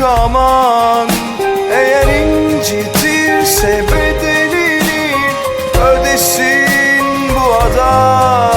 aman Eğer incitirse bedelini ödesin bu adam.